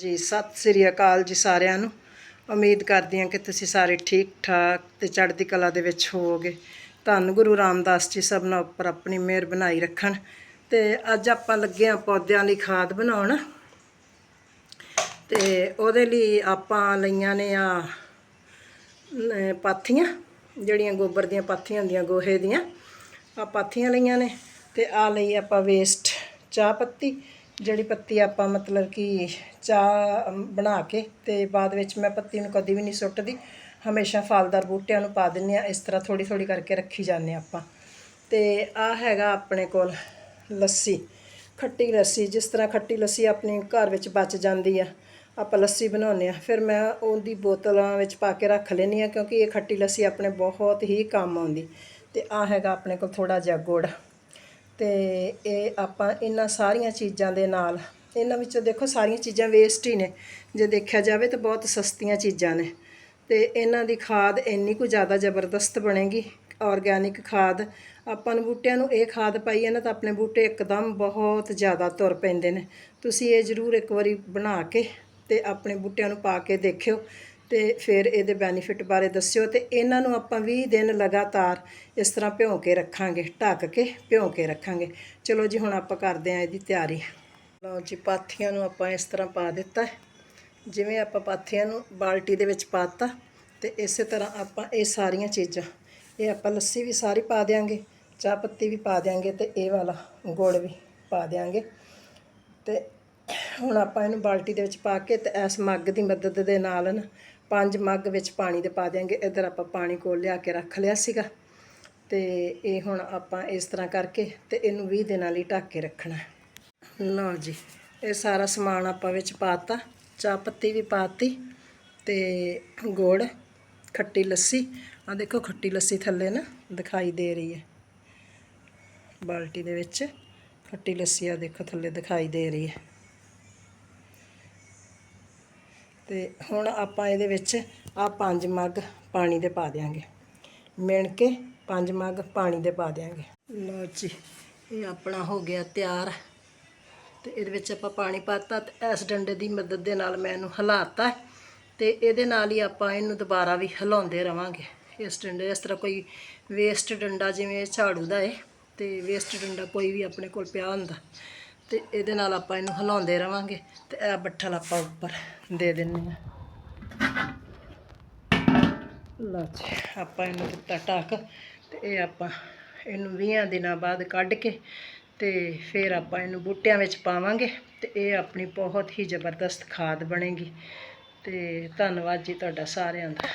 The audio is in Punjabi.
ਜੀ, ਸਤਿ ਸ੍ਰੀ ਅਕਾਲ ਜੀ ਸਾਰਿਆਂ ਨੂੰ। ਉਮੀਦ ਕਰਦੀ ਹਾਂ ਕਿ ਤੁਸੀਂ ਸਾਰੇ ਠੀਕ ਠਾਕ ਤੇ ਚੜ੍ਹਦੀ ਕਲਾ ਦੇ ਵਿੱਚ ਹੋਵੋਗੇ। ਧੰਨ ਗੁਰੂ ਰਾਮਦਾਸ ਜੀ ਸਭਨਾਂ ਉੱਪਰ ਆਪਣੀ ਮਿਹਰ ਬਣਾਈ ਰੱਖਣ। ਤੇ ਅੱਜ ਆਪਾਂ ਲੱਗੇ ਹਾਂ ਪੌਦਿਆਂ ਲਈ ਖਾਦ ਬਣਾਉਣ। ਤੇ ਉਹਦੇ ਲਈ ਆਪਾਂ ਲਈਆਂ ਨੇ ਆ ਪਾਥੀਆਂ, ਜਿਹੜੀਆਂ ਗੋਬਰ ਦੀਆਂ ਪਾਥੀਆਂ ਹੁੰਦੀਆਂ, ਗੋਹੇ ਦੀਆਂ। ਆ ਪਾਥੀਆਂ ਲਈਆਂ ਨੇ ਤੇ ਆ ਲਈ ਆਪਾਂ ਵੇਸਟ ਚਾਹ ਪੱਤੀ। ਜਿਹੜੀ ਪੱਤੀ ਆਪਾਂ ਮਤਲਬ ਕਿ ਚਾਹ ਬਣਾ ਕੇ ਤੇ ਬਾਅਦ ਵਿੱਚ ਮੈਂ ਪੱਤੀ ਨੂੰ ਕਦੀ ਵੀ ਨਹੀਂ ਸੁੱਟਦੀ। ਹਮੇਸ਼ਾ ਫਲਦਾਰ ਬੂਟਿਆਂ ਨੂੰ ਪਾ ਦਿੰਨੇ ਆ ਇਸ ਤਰ੍ਹਾਂ ਥੋੜੀ ਥੋੜੀ ਕਰਕੇ ਰੱਖੀ ਜਾਂਦੇ ਆਪਾਂ। ਤੇ ਆ ਹੈਗਾ ਆਪਣੇ ਕੋਲ ਲੱਸੀ, ਖੱਟੀ ਲੱਸੀ। ਜਿਸ ਤਰ੍ਹਾਂ ਖੱਟੀ ਲੱਸੀ ਆਪਣੀ ਘਰ ਵਿੱਚ ਬਚ ਜਾਂਦੀ ਆ, ਆਪਾਂ ਲੱਸੀ ਬਣਾਉਂਦੇ ਆ ਫਿਰ ਮੈਂ ਉਹਦੀ ਬੋਤਲਾਂ ਵਿੱਚ ਪਾ ਕੇ ਰੱਖ ਲੈਂਦੀ ਆ ਕਿਉਂਕਿ ਇਹ ਖੱਟੀ ਲੱਸੀ ਆਪਣੇ ਬਹੁਤ ਹੀ ਕੰਮ ਆਉਂਦੀ। ਤੇ ਆ ਹੈਗਾ ਆਪਣੇ ਕੋਲ ਥੋੜਾ ਜਿਹਾ ਗੁੜ। ਤੇ ਇਹ ਆਪਾਂ ਇਹਨਾਂ ਸਾਰੀਆਂ ਚੀਜ਼ਾਂ ਦੇ ਨਾਲ, ਇਹਨਾਂ ਵਿੱਚੋਂ ਦੇਖੋ ਸਾਰੀਆਂ ਚੀਜ਼ਾਂ ਵੇਸਟ ਹੀ ਨੇ। ਜੇ ਦੇਖਿਆ ਜਾਵੇ ਤਾਂ ਬਹੁਤ ਸਸਤੀਆਂ ਚੀਜ਼ਾਂ ਨੇ। ਤੇ ਇਹਨਾਂ ਦੀ ਖਾਦ ਇੰਨੀ ਕੁ ਜ਼ਿਆਦਾ ਜ਼ਬਰਦਸਤ ਬਣੇਗੀ ਆਰਗੈਨਿਕ ਖਾਦ। ਆਪਾਂ ਨੂੰ ਬੂਟਿਆਂ ਨੂੰ ਇਹ ਖਾਦ ਪਾਈ ਹੈ ਨਾ ਤਾਂ ਆਪਣੇ ਬੂਟੇ ਇੱਕਦਮ ਬਹੁਤ ਜ਼ਿਆਦਾ ਤੁਰ ਪੈਂਦੇ ਨੇ। ਤੁਸੀਂ ਇਹ ਜ਼ਰੂਰ ਇੱਕ ਵਾਰੀ ਬਣਾ ਕੇ ਤੇ ਆਪਣੇ ਬੂਟਿਆਂ ਨੂੰ ਪਾ ਕੇ ਦੇਖਿਓ। ਤੇ ਫਿਰ ਇਹਦੇ ਬੈਨੀਫਿਟ ਬਾਰੇ ਦੱਸਿਓ ਤੇ ਇਹਨਾਂ ਨੂੰ ਆਪਾਂ 20 ਦਿਨ ਲਗਾਤਾਰ ਇਸ ਤਰ੍ਹਾਂ ਭਿਉਂ ਕੇ ਰੱਖਾਂਗੇ, ਢੱਕ ਕੇ ਭਿਉਂ ਕੇ ਰੱਖਾਂਗੇ। ਚਲੋ ਜੀ, ਹੁਣ ਆਪਾਂ ਕਰਦੇ ਹਾਂ ਇਹਦੀ ਤਿਆਰੀ। ਲਓ ਜੀ, ਪਾਥੀਆਂ ਨੂੰ ਆਪਾਂ ਇਸ ਤਰ੍ਹਾਂ ਪਾ ਦਿੱਤਾ। ਜਿਵੇਂ ਆਪਾਂ ਪਾਥੀਆਂ ਨੂੰ ਬਾਲਟੀ ਦੇ ਵਿੱਚ ਪਾਤਾ ਤੇ ਇਸੇ ਤਰ੍ਹਾਂ ਆਪਾਂ ਇਹ ਸਾਰੀਆਂ ਚੀਜ਼ਾਂ, ਇਹ ਆਪਾਂ ਲੱਸੀ ਵੀ ਸਾਰੀ ਪਾ ਦਿਆਂਗੇ, ਚਾਹ ਪੱਤੀ ਵੀ ਪਾ ਦਿਆਂਗੇ ਤੇ ਇਹ ਵਾਲਾ ਗੁੜ ਵੀ ਪਾ ਦਿਆਂਗੇ। ਤੇ ਹੁਣ ਆਪਾਂ ਇਹਨੂੰ ਬਾਲਟੀ ਦੇ ਵਿੱਚ ਪਾ ਕੇ ਤੇ ਇਸ ਮੱਗ ਦੀ ਮਦਦ ਦੇ ਨਾਲ ਨਾ ਪੰਜ ਮੱਗ ਵਿੱਚ ਪਾਣੀ ਦੇ ਪਾ ਦਿਆਂਗੇ। ਇੱਧਰ ਆਪਾਂ ਪਾਣੀ ਕੋਲ ਲਿਆ ਕੇ ਰੱਖ ਲਿਆ ਸੀਗਾ। ਤੇ ਇਹ ਹੁਣ ਆਪਾਂ ਇਸ ਤਰ੍ਹਾਂ ਕਰਕੇ ਤੇ ਇਹਨੂੰ 20 ਦਿਨਾਂ ਲਈ ਢੱਕ ਕੇ ਰੱਖਣਾ। ਹੈ। ਲਓ ਜੀ, ਇਹ ਸਾਰਾ ਸਮਾਨ ਆਪਾਂ ਵਿੱਚ ਪਾਤਾ। ਚਾਹ ਪੱਤੀ ਵੀ ਪਾਤੀ ਤੇ ਗੁੜ, ਖੱਟੀ ਲੱਸੀ। ਆ ਦੇਖੋ ਖੱਟੀ ਲੱਸੀ ਥੱਲੇ ਨਾ ਦਿਖਾਈ ਦੇ ਰਹੀ ਹੈ। ਬਾਲਟੀ ਦੇ ਵਿੱਚ ਖੱਟੀ ਲੱਸੀ ਆ ਦੇਖੋ ਥੱਲੇ ਦਿਖਾਈ ਦੇ ਰਹੀ ਹੈ। ਤੇ ਹੁਣ ਆਪਾਂ ਇਹਦੇ ਵਿੱਚ ਆ ਪੰਜ ਮੱਗ ਪਾਣੀ ਦੇ ਪਾ ਦਿਆਂਗੇ। ਮਿਣ ਕੇ ਪੰਜ ਮੱਗ ਪਾਣੀ ਦੇ ਪਾ ਦਿਆਂਗੇ। ਲਓ ਜੀ, ਇਹ ਆਪਣਾ ਹੋ ਗਿਆ ਤਿਆਰ। ਤੇ ਇਹਦੇ ਵਿੱਚ ਆਪਾਂ ਪਾਣੀ ਪਾਤਾ ਤੇ ਇਸ ਡੰਡੇ ਦੀ ਮਦਦ ਦੇ ਨਾਲ ਮੈਂ ਇਹਨੂੰ ਹਿਲਾਤਾ। ਹੈ ਤੇ ਇਹਦੇ ਨਾਲ ਹੀ ਆਪਾਂ ਇਹਨੂੰ ਦੁਬਾਰਾ ਵੀ ਹਿਲਾਉਂਦੇ ਰਵਾਂਗੇ। ਇਸ ਡੰਡੇ, ਇਸ ਤਰ੍ਹਾਂ ਕੋਈ ਵੇਸਟ ਡੰਡਾ ਜਿਵੇਂ ਇਹ ਝਾੜੂ ਦਾ ਹੈ ਤੇ ਵੇਸਟ ਡੰਡਾ ਕੋਈ ਵੀ ਆਪਣੇ ਕੋਲ ਪਿਆ ਹੁੰਦਾ। ਤੇ ਇਹਦੇ ਨਾਲ ਆਪਾਂ ਇਹਨੂੰ ਹਿਲਾਉਂਦੇ ਰਵਾਂਗੇ ਤੇ ਇਹ ਬੱਠਲ ਆਪਾਂ ਉੱਪਰ ਦੇ ਦਿੰਨੇ ਆ ਲਓ ਜੀ, ਆਪਾਂ ਇਹਨੂੰ ਦਿੱਤਾ ਢੱਕ ਤੇ ਇਹ ਆਪਾਂ ਇਹਨੂੰ 20 ਦਿਨਾਂ ਬਾਅਦ ਕੱਢ ਕੇ ਤੇ ਫਿਰ ਆਪਾਂ ਇਹਨੂੰ ਬੂਟਿਆਂ ਵਿੱਚ ਪਾਵਾਂਗੇ ਤੇ ਇਹ ਆਪਣੀ ਬਹੁਤ ਹੀ ਜ਼ਬਰਦਸਤ ਖਾਦ ਬਣੇਗੀ। ਤੇ ਧੰਨਵਾਦ ਜੀ ਤੁਹਾਡਾ ਸਾਰਿਆਂ ਦਾ।